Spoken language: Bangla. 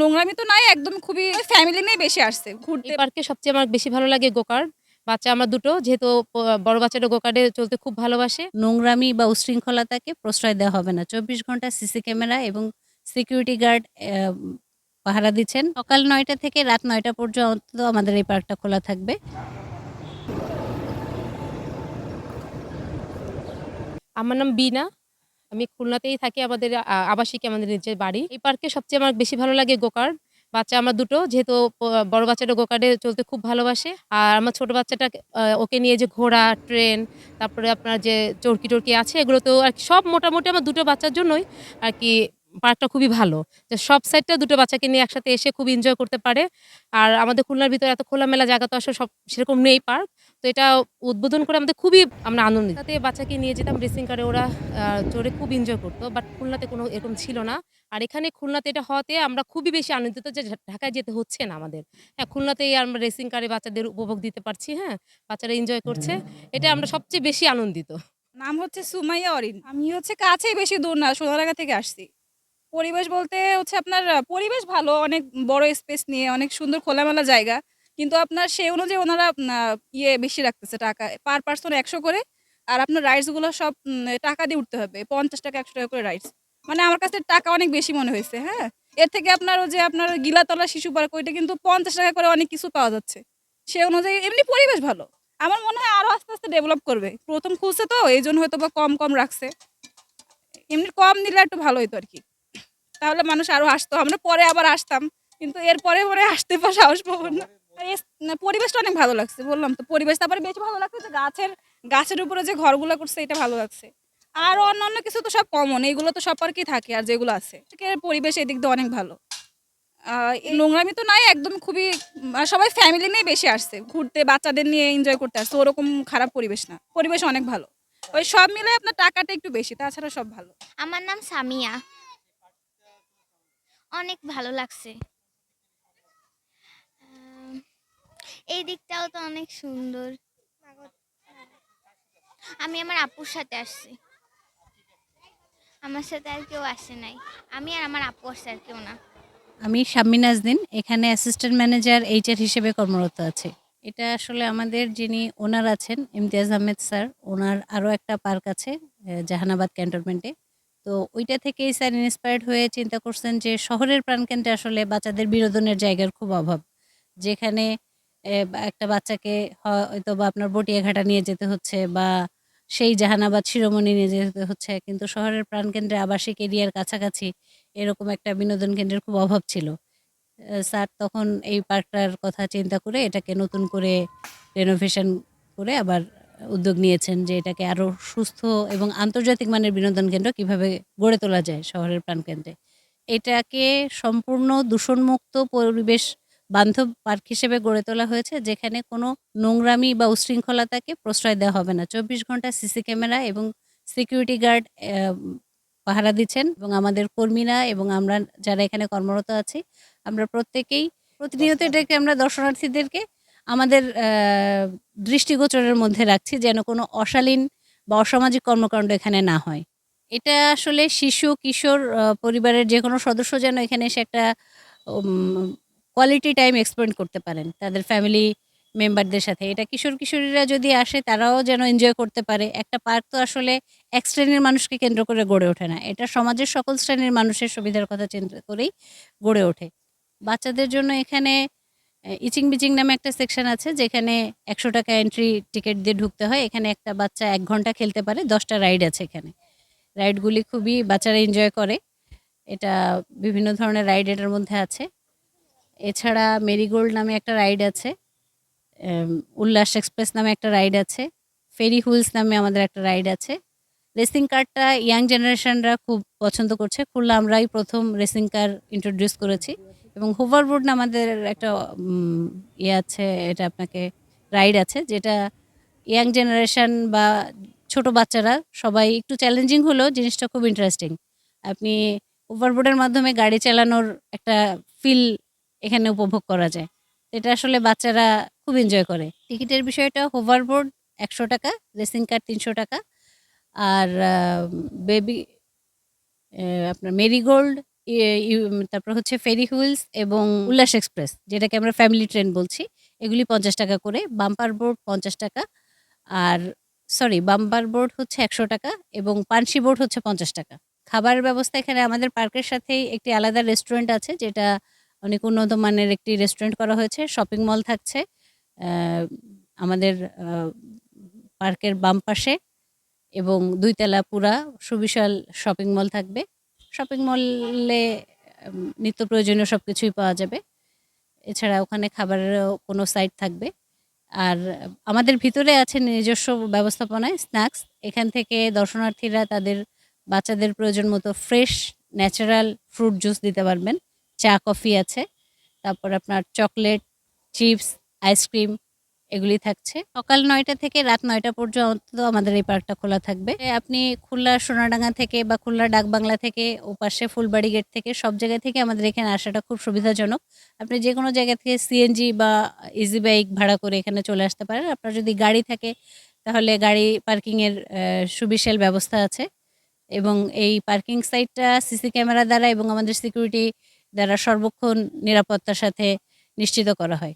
নোংরামি তো নাই একদম খুবই ফ্যামিলি নিয়ে বেশি আসছে ঘুরতে। পার্কে সবচেয়ে আমার বেশি ভালো লাগে গোকার বাচ্চা আমার দুটো যেহেতু বড় বাচ্চাটা গোকারে চলতে খুব ভালোবাসে। নোংরামি বা উশৃঙ্খলতাকে প্রশ্রয় দেওয়া হবে না। চব্বিশ ঘণ্টা সিসি ক্যামেরা এবং সিকিউরিটি গার্ড পাহারা দিচ্ছেন। সকাল নয়টা থেকে রাত নয়টা পর্যন্ত আমাদের এই পার্কটা খোলা থাকবে। আমার নাম বিনা আমি খুলনাতেই থাকি, আমাদের আবাসিকে আমাদের নিজের বাড়ি। এই পার্কে সবচেয়ে আমার বেশি ভালো লাগে গোকার বাচ্চা আমার দুটো, যেহেতু বড় বাচ্চাটা গোকারে চলতে খুব ভালোবাসে। আর আমার ছোট বাচ্চাটা ওকে নিয়ে যে ঘোড়া ট্রেন তারপরে আপনার যে চরকি টরকি আছে এগুলো তো আর সব মোটামুটি আমার দুটো বাচ্চার জন্যই আর কি পার্কটা খুবই ভালো। যে সব সাইডটা দুটো বাচ্চাকে নিয়ে একসাথে এসে খুব এনজয় করতে পারে। আর আমাদের খুলনার ভিতরে এত খোলামেলা জায়গা তো আসলে সব সেরকম নেই পার্ক তো এটা উদ্বোধন করে আমাদের খুবই আমরা আনন্দিত। তাতে বাচ্চাকে নিয়ে যেতাম রেসিং কারে ওরা চড়ে খুব এনজয় করতো বাট খুলনাতে কোনো এরকম ছিল না। আর এখানে খুলনাতে এটা হওয়াতে আমরা খুবই বেশি আনন্দিত যে ঢাকায় যেতে হচ্ছে না আমাদের। হ্যাঁ খুলনাতেই আমরা রেসিং কারে বাচ্চাদের উপভোগ দিতে পারছি হ্যাঁ বাচ্চারা এনজয় করছে। এটা আমরা সবচেয়ে বেশি আনন্দিত। নাম হচ্ছে সুমাইয়া অরিন। আমি হচ্ছে কাছেই বেশি দূর না, সোনারাগা থেকে আসছি। পরিবেশ বলতে হচ্ছে আপনার পরিবেশ ভালো, অনেক বড় স্পেস নিয়ে, অনেক সুন্দর খোলামেলা জায়গা। কিন্তু আপনার সেই অনুযায়ী ওনারা ইয়ে বেশি রাখতেছে টাকা। পার পার্সন একশো করে আর আপনার রাইডসগুলো সব টাকা দিয়ে উঠতে হবে। পঞ্চাশ টাকা একশো টাকা করে রাইডস মানে আমার কাছে টাকা অনেক বেশি মনে হয়েছে হ্যাঁ? এর থেকে আপনার ওই যে আপনার গিলাতলা শিশু পার্ক ওইটা কিন্তু পঞ্চাশ টাকা করে অনেক কিছু পাওয়া যাচ্ছে। সে অনুযায়ী এমনি পরিবেশ ভালো। আমার মনে হয় আরও আস্তে আস্তে ডেভেলপ করবে। প্রথম খুলছে তো এই জন্য হয়তো বা কম কম রাখছে। এমনি কম নিলে একটু ভালো হতো আর কি তাহলে মানুষ আরও আসতো। আমরা পরে আবার আসতাম কিন্তু এরপরে পরে আসতে পা সাহস পাবো না, পরিবেশটা অনেক ভালো লাগছে, বললাম তো, পরিবেশ তারপরে বেশি ভালো লাগছে যে গাছের গাছের উপরে যে ঘরগুলো করছে, এটা ভালো লাগছে। আর অন্যান্য কিছু তো সব কমন এইগুলো তো সব পার্কেই থাকে আর যেগুলো আছে। পরিবেশ এদিক দিয়ে অনেক ভালো। নোংরামি তো নাই, একদম খুবই আর সবাই ফ্যামিলি নিয়ে বেশি আসছে, ঘুরতে, বাচ্চাদের নিয়ে এনজয় করতে আসছে, ওরকম খারাপ পরিবেশ না। পরিবেশ অনেক ভালো। ওই সব মিলে আপনার টাকাটা একটু বেশি, তাছাড়া সব ভালো। আমার নাম সামিয়া। অনেক ভালো লাগছে আম, এই দিকটাও তো অনেক সুন্দর। আমি আমার আপুর সাথে আসছি। আমার সাথে আর কেউ আসে নাই। আমি আর আমার আপু আসছে আর কেউ না। আমি শাম্মী নাজদিন এখানে অ্যাসিস্ট্যান্ট ম্যানেজার এইচআর হিসেবে কর্মরত আছে। এটা আসলে আমাদের যিনি ওনার আছেন ইমতিয়াজ আহমেদ স্যার ওনার আরও একটা পার্ক আছে জাহানাবাদ ক্যান্টনমেন্টে। তো ওইটা থেকেই স্যার ইন্সপায়ার্ড হয়ে চিন্তা করছেন যে শহরের প্রাণকেন্দ্রে আসলে বাচ্চাদের বিনোদনের জায়গার খুব অভাব। যেখানে বা- একটা বাচ্চাকে হয়তো বা আপনার বটিয়াঘাটা নিয়ে যেতে হচ্ছে বা সেই জাহানাবাদ শিরোমণি নিয়ে যেতে হচ্ছে। কিন্তু শহরের প্রাণকেন্দ্রে আবাসিক এরিয়ার কাছাকাছি এরকম একটা বিনোদন কেন্দ্রের খুব অভাব ছিল। স্যার তখন এই পার্কটার কথা চিন্তা করে এটাকে নতুন করে রেনোভেশন করে আবার উদ্যোগ নিয়েছেন যে এটাকে আরও সুস্থ এবং আন্তর্জাতিক মানের বিনোদন কেন্দ্র কীভাবে গড়ে তোলা যায় শহরের প্রাণকেন্দ্রে। এটাকে সম্পূর্ণ দূষণমুক্ত পরিবেশ বান্ধব পার্ক হিসেবে গড়ে তোলা হয়েছে যেখানে কোনো নোংরামি বা উশৃঙ্খলতাকে প্রশ্রয় দেওয়া হবে না। চব্বিশ ঘণ্টা সিসি ক্যামেরা এবং সিকিউরিটি গার্ড পাহারা দিচ্ছেন এবং আমাদের কর্মীরা এবং আমরা যারা এখানে কর্মরত আছি আমরা প্রত্যেকেই প্রতিনিয়ত এটাকে আমরা দর্শনার্থীদেরকে আমাদের দৃষ্টিগোচরের মধ্যে রাখছি যেন কোনো অশালীন বা অসামাজিক কর্মকাণ্ড এখানে না হয়। এটা আসলে শিশু কিশোর পরিবারের যে কোনো সদস্য যেন এখানে এসে একটা কোয়ালিটি টাইম এক্সপেন্ড করতে পারেন, তাদের ফ্যামিলি মেম্বারদের সাথে। এটা কিশোর কিশোরীরা যদি আসে, তারাও যেন এনজয় করতে পারে। একটা পার্ক তো আসলে এক শ্রেণির মানুষকে কেন্দ্র করে গড়ে ওঠে না। এটা সমাজের সকল শ্রেণির মানুষের সুবিধার কথা চিন্তা করেই গড়ে ওঠে। বাচ্চাদের জন্য এখানে ইচিং বিচিং নামে একটা সেকশন আছে, যেখানে একশো টাকা এন্ট্রি টিকিট দিয়ে ঢুকতে হয়। এখানে একটা বাচ্চা এক ঘণ্টা খেলতে পারে, দশটা রাইড আছে এখানে। রাইডগুলি খুবই বাচ্চারা এনজয় করে। এটা বিভিন্ন ধরনের রাইড এটার মধ্যে আছে। এছাড়া মেরিগোল্ড নামে একটা রাইড আছে উল্লাস এক্সপ্রেস নামে একটা রাইড আছে, ফেরি হুইলস নামে আমাদের একটা রাইড আছে। রেসিং কারটা ইয়াং জেনারেশনরা খুব পছন্দ করছে। খুলনা আমরাই প্রথম রেসিং কার ইন্ট্রোডিউস করেছি। এবং হোভারবোর্ড না আমাদের একটা ইয়ে আছে, এটা আপনাকে রাইড আছে, যেটা ইয়াং জেনারেশন বা ছোট বাচ্চারা সবাই একটু চ্যালেঞ্জিং হলেও জিনিসটা খুব ইন্টারেস্টিং আপনি ওভারবোর্ডের মাধ্যমে গাড়ি চালানোর একটা ফিল এখানে উপভোগ করা যায়। এটা আসলে বাচ্চারা খুব এনজয় করে। টিকিটের বিষয়টা হোভারবোর্ড একশো টাকা রেসিং কার তিনশো টাকা। আর বেবি আপনার মেরিগোল্ড তারপর হচ্ছে ফেরি হুইলস এবং উল্লাস এক্সপ্রেস যেটাকে আমরা ফ্যামিলি ট্রেন বলছি। এগুলি পঞ্চাশ টাকা করে বাম্পার বোর্ড পঞ্চাশ টাকা। আর সরি বাম্পার বোর্ড হচ্ছে একশো টাকা এবং পানসি বোর্ড হচ্ছে পঞ্চাশ টাকা। খাবার ব্যবস্থা এখানে আমাদের পার্কের সাথেই একটি আলাদা রেস্টুরেন্ট আছে, যেটা অনেক উন্নত মানের একটি রেস্টুরেন্ট করা হয়েছে শপিং মল থাকছে আমাদের পার্কের বাম পাশে এবং দুইতলা পুরা সুবিশাল শপিং মল থাকবে। শপিং মলে নিত্য প্রয়োজনীয় সব কিছুই পাওয়া যাবে। এছাড়া ওখানে খাবারেরও কোনো সাইট থাকবে। আর আমাদের ভিতরে আছে নিজস্ব ব্যবস্থাপনায় স্ন্যাক্স এখান থেকে দর্শনার্থীরা তাদের বাচ্চাদের প্রয়োজন মতো ফ্রেশ ন্যাচারাল ফ্রুট জুস দিতে পারবেন। চা, কফি আছে। তারপর আপনার চকলেট, চিপস, আইসক্রিম এগুলি থাকছে। সকাল নয়টা থেকে রাত নয়টা পর্যন্ত আমাদের এই পার্কটা খোলা থাকবে। আপনি খুলনা, সোনাডাঙ্গা থেকে বা খুলনা, ডাকবাংলা থেকে ওপাশে ফুলবাড়ি গেট থেকে সব জায়গা থেকে আমাদের এখানে আসাটা খুব সুবিধাজনক। আপনি যে কোনো জায়গা থেকে সিএনজি বা ইজি বাইক ভাড়া করে এখানে চলে আসতে পারেন। আপনার যদি গাড়ি থাকে, তাহলে গাড়ি পার্কিংয়ের সুবিশাল ব্যবস্থা আছে। এবং এই পার্কিং সাইটটা সিসি ক্যামেরা দ্বারা এবং আমাদের সিকিউরিটি দ্বারা সর্বক্ষণ নিরাপত্তার সাথে নিশ্চিত করা হয়।